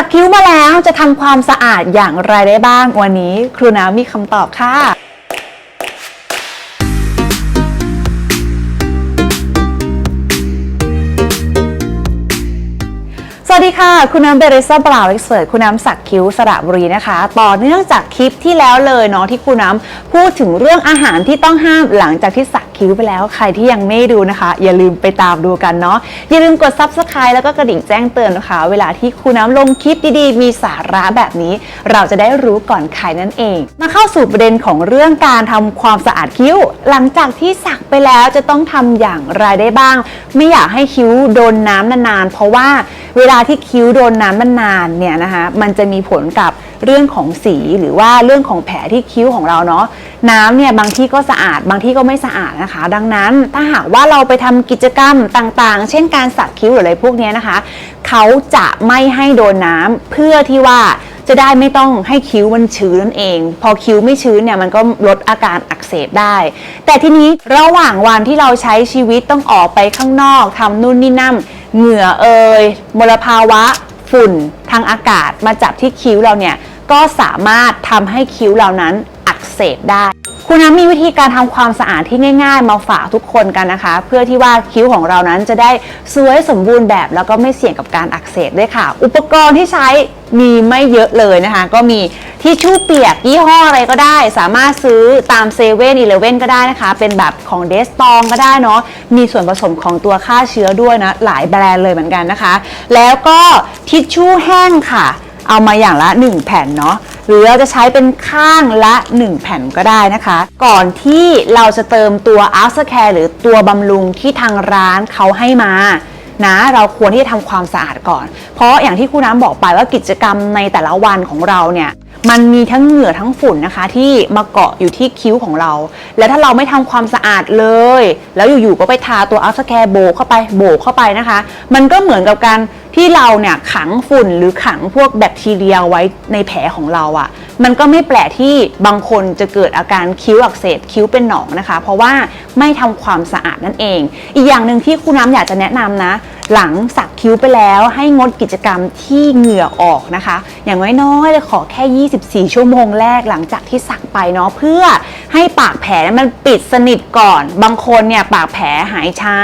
สักคิ้วมาแล้วจะทำความสะอาดอย่างไรได้บ้างวันนี้ ครูน้ำมีคำตอบค่ะ ดีค่ะ คุณน้ำเบริซ่าบลาวเอ็กซ์เคุณน้ำสักคิ้วสระบุรีนะคะ ต่อเนื่องจากคลิปที่แล้วเลยเนาะที่คุณน้ำพูดถึงเรื่องอาหารที่ต้องห้ามหลังจากที่สักคิ้วไปแล้ว ใครที่ยังไม่ดูนะคะ อย่าลืมไปตามดูกันเนาะอย่าลืมกด subscribe แล้วก็กระดิ่งแจ้งเตือนนะคะ เวลาที่คุณน้ำลงคลิปดีๆ มีสาระแบบนี้ เราจะได้รู้ก่อนใครนั่นเอง มาเข้าสู่ประเด็นของเรื่องการทำความสะอาดคิ้ว หลังจากที่สักไปแล้วจะต้องทำอย่างไรได้บ้างไม่อยากให้คิ้วโดนน้ำนานๆ เพราะว่าเวลาที่คิ้วโดนน้ำนานๆเนี่ยนะคะมันจะมีผลกับเรื่องของสีหรือว่าเรื่องของแผลที่คิ้วของเราเนาะน้ำเนี่ยบางที่ก็สะอาดบางที่ก็ไม่สะอาดนะคะ ดังนั้นถ้าหากว่าเราไปทำกิจกรรมต่างๆ เช่นการสักคิ้วหรืออะไรพวกนี้นะคะ เขาจะไม่ให้โดนน้ำเพื่อที่ว่า จะได้ไม่ต้องให้คิ้วมันชื้นนั่นเอง พอคิ้วไม่ชื้นเนี่ยมันก็ลดอาการอักเสบได้ แต่ทีนี้ระหว่างวันที่เราใช้ชีวิตต้องออกไปข้างนอกทำนู่นนี่นั่นเหงื่อเอ่ยมลภาวะฝุ่นทางอากาศมาจับที่คิ้วเราเนี่ยก็สามารถทำให้คิ้วเรานั้นอักเสบได้ คุณน้ำมีวิธีการทำความสะอาดที่ง่าย ๆ มาฝากทุกคนกันนะคะ เพื่อที่ว่าคิ้วของเรานั้นจะได้สวยสมบูรณ์แบบ แล้วก็ไม่เสี่ยงกับการอักเสบด้วยค่ะ อุปกรณ์ที่ใช้มีไม่เยอะเลยนะคะ ก็มีทิชชู่เปียกยี่ห้ออะไรก็ได้ สามารถซื้อตามเซเว่นอีเลเว่นก็ได้นะคะ เป็นแบบของเดสตองก็ได้เนาะมีส่วนผสมของตัวฆ่าเชื้อด้วยนะหลายแบรนด์เลยเหมือนกันนะคะ แล้วก็ทิชชู่แห้งค่ะ เอามาอย่างละ 1 แผ่นเนาะหรือเราจะใช้เป็นข้างละ 1 แผ่นก็ได้นะคะ ก่อนที่เราจะเติมตัว aftercare หรือตัวบำรุงที่ทางร้านเขาให้มานะเราควรที่จะทำความสะอาดก่อน เพราะอย่างที่ครูน้ำบอกไปว่ากิจกรรมในแต่ละวันของเราเนี่ยมันมีทั้งเหงื่อทั้งฝุ่นนะคะ ที่มาเกาะอยู่ที่คิ้วของเรา แล้วถ้าเราไม่ทำความสะอาดเลย แล้วอยู่ๆก็ไปทาตัวอัลสแคร์โบเข้าไปโบกเข้าไปนะคะ มันก็เหมือนกับการ ที่เราเนี่ยขังฝุ่นหรือขังพวกแบคทีเรียไว้ในแผลของเราอะ่ะ มันก็ไม่แปลกที่บางคนจะเกิดอาการคิ้วอักเสบคิ้วเป็นหนองนะคะ เพราะว่าไม่ทำความสะอาดนั่นเอง อีกอย่างหนึ่งที่ครูน้ำอยากจะแนะนำนะ หลังสักคิ้วไปแล้วให้งดกิจกรรมที่เหงื่อออกนะคะ อย่างน้อยๆเลยขอแค่ 24 ชั่วโมงแรกหลังจากที่สักไปเนาะเพื่อให้ปากแผลมันปิดสนิทก่อน บางคนเนี่ยปากแผลหายช้า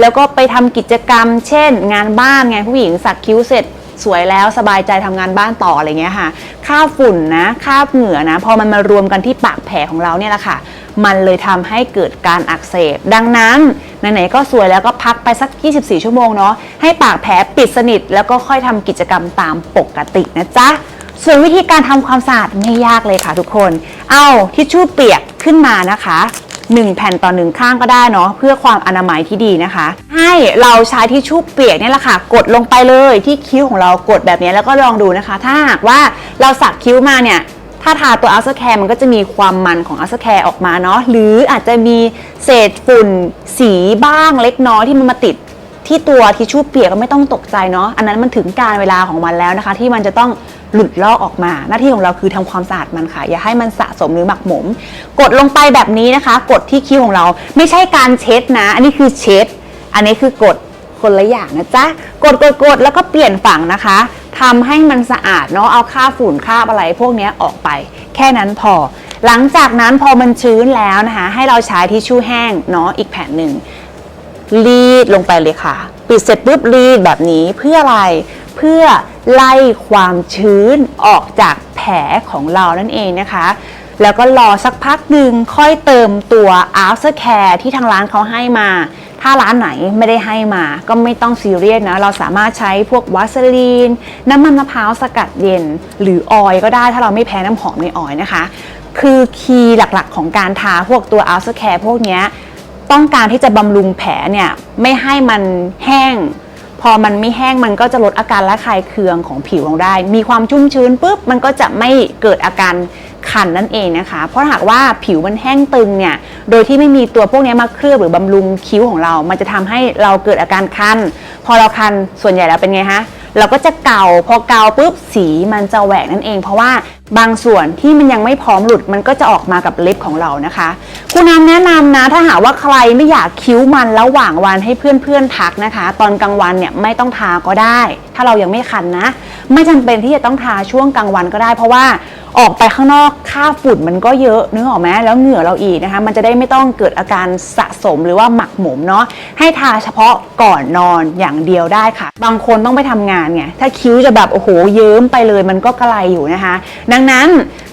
แล้วก็ไปทำกิจกรรม เช่น งานบ้านไงผู้หญิงสักคิ้วเสร็จ สวยแล้วสบายใจทำงานบ้านต่ออะไรเงี้ยค่ะค่าฝุ่นนะค่าเหงื่อนะพอมันมารวมกันที่ปากแผลของเราเนี่ยแหละค่ะ มันเลยทำให้เกิดการอักเสบ ดังนั้นไหนๆก็สวยแล้วก็พักไปสัก 24 ชั่วโมงเนาะให้ปากแผลปิดสนิท แล้วก็ค่อยทำกิจกรรมตามปกตินะจ๊ะส่วนวิธีการทำความสะอาดไม่ยากเลยค่ะทุกคน เอาทิชชู่เปียกขึ้นมานะคะ 1 แผ่นต่อหนึ่งข้างก็ได้เนาะเพื่อความอนามัยที่ดีนะคะ ให้เราใช้ทิชชู่เปียกเนี่ยแหละค่ะ กดลงไปเลยที่คิ้วของเรากดแบบนี้แล้วก็ลองดูนะคะ ถ้าหากว่าเราสักคิ้วมาเนี่ยถ้าทาตัวอัลเซอร์แคร์มันก็จะมีความมันของอัลเซอร์แคร์ออกมาเนาะหรืออาจจะมีเศษฝุ่นสีบ้างเล็กน้อยที่มันมาติดที่ตัวทิชชู่เปียกก็ไม่ต้องตกใจเนาะอันนั้นมันถึงการเวลาของมันแล้วนะคะ ที่มันจะต้อง หลุดลอกออกมา หน้าที่ของเราคือทำความสะอาดมันค่ะ อย่าให้มันสะสมหรือหมักหมม กดลงไปแบบนี้นะคะ กดที่คิ้วของเราไม่ใช่การเช็ดนะ อันนี้คือเช็ด อันนี้คือกดคนละอย่างนะจ๊ะ กดกดกดแล้วก็เปลี่ยนฝั่งนะคะทำให้มันสะอาดเนาะเอาค่าฝุ่นค่าอะไรพวกนี้ออกไป แค่นั้นพอ หลังจากนั้นพอมันชื้นแล้วนะคะ ให้เราใช้ทิชชู่แห้งเนาะอีกแผ่นหนึ่งรีดลงไปเลยค่ะ ปิดเสร็จปุ๊บรีดแบบนี้เพื่ออะไร เพื่อไล่ความชื้นออกจากแผลของเรานั่นเองนะคะ แล้วก็รอสักพักหนึ่งค่อยเติมตัว after care ที่ทางร้านเขาให้มา ถ้าร้านไหนไม่ได้ให้มา ก็ไม่ต้องซีเรียสนะ เราสามารถใช้พวกวัสลีน น้ำมันมะพร้าวสกัดเย็น หรือออยก็ได้ถ้าเราไม่แพ้น้ำหอมในออยนะคะ คือคีย์หลักๆ ของการทาพวกตัว after care พวกนี้ต้องการที่จะบำรุงแผลเนี่ยไม่ให้มันแห้ง พอมันไม่แห้งมันก็จะลดอาการระคายเคืองของผิวลงได้ มีความชุ่มชื้นปุ๊บมันก็จะไม่เกิดอาการคันนั่นเองนะคะ เพราะหากว่าผิวมันแห้งตึงเนี่ย โดยที่ไม่มีตัวพวกนี้มาเคลือบหรือบำรุงคิ้วของเรา มันจะทำให้เราเกิดอาการคัน พอเราคันส่วนใหญ่แล้วเป็นไงฮะ เราก็จะเกา พอเกาปุ๊บสีมันจะแหวกนั่นเอง เพราะว่า บางส่วนที่มันยังไม่พร้อมหลุดมันก็จะออกมากับเล็บของเรานะคะคุณน้ำแนะนำนะถ้าหากว่าใครไม่อยากคิ้วมันระหว่างวันให้เพื่อนๆทักนะคะ ตอนกลางวันเนี่ยไม่ต้องทาก็ได้ ถ้าเรายังไม่คันนะ ไม่จำเป็นที่จะต้องทาช่วงกลางวันก็ได้ เพราะว่าออกไปข้างนอกค่าฝุ่นมันก็เยอะนึกออกไหมแล้วเหงื่อเราอีกนะคะ มันจะได้ไม่ต้องเกิดอาการสะสมหรือว่าหมักหมมเนาะให้ทาเฉพาะก่อนนอนอย่างเดียวได้ค่ะ บางคนต้องไปทำงานไงถ้าคิ้วจะแบบโอ้โหเยิ้มไปเลยมันก็กระไรอยู่นะคะดัังนั้น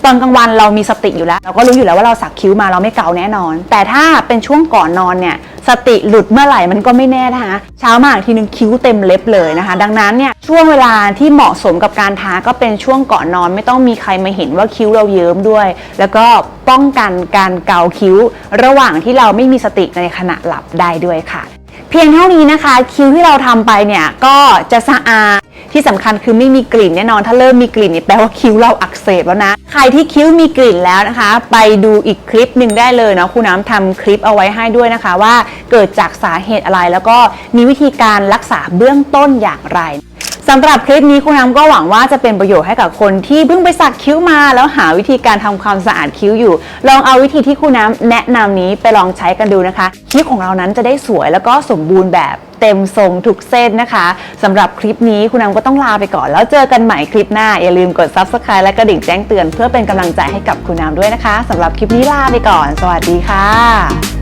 ตอนกลางวันเรามีสติอยู่แล้ว เราก็รู้อยู่แล้วว่าเราสักคิ้วมาเราไม่เกาแน่นอน แต่ถ้าเป็นช่วงก่อนนอนเนี่ยสติหลุดเมื่อไหร่มันก็ไม่แน่นะคะเช้ามาอีกทีนึงคิ้วเต็มเล็บเลยนะคะ ดังนั้นเนี่ยช่วงเวลาที่เหมาะสมกับการทาก็เป็นช่วงก่อนนอน ไม่ต้องมีใครมาเห็นว่าคิ้วเราเยิ้มด้วย แล้วก็ป้องกันการเกาคิ้ว ระหว่างที่เราไม่มีสติในขณะหลับได้ด้วยค่ะ เพียงเท่านี้นะคะ คิ้วที่เราทำไปเนี่ยก็จะสะอาด ที่สำคัญคือไม่มีกลิ่นแน่นอน ถ้าเริ่มมีกลิ่นนี่แปลว่าคิ้วเราอักเสบแล้วนะ ใครที่คิ้วมีกลิ่นแล้วนะคะ ไปดูอีกคลิปหนึ่งได้เลยเนาะคุณน้ำทำคลิปเอาไว้ให้ด้วยนะคะ ว่าเกิดจากสาเหตุอะไร แล้วก็มีวิธีการรักษาเบื้องต้นอย่างไรสำหรับคลิปนี้คุณน้ำก็หวังว่าจะเป็นประโยชน์ให้กับคนที่เพิ่งไปสักคิ้วมา แล้วหาวิธีการทำความสะอาดคิ้วอยู่ ลองเอาวิธีที่คุณน้ำแนะนำนี้ไปลองใช้กันดูนะคะ คิ้วของเรานั้นจะได้สวยแล้วก็สมบูรณ์แบบ เต็มทรงทุกเส้นนะคะสำหรับคลิปนี้คุณน้ำก็ต้องลาไปก่อน แล้วเจอกันใหม่คลิปหน้า อย่าลืมกด subscribe และกระดิ่งแจ้งเตือนเพื่อเป็นกำลังใจให้กับคุณน้ำด้วยนะคะสำหรับคลิปนี้ลาไปก่อน สวัสดีค่ะ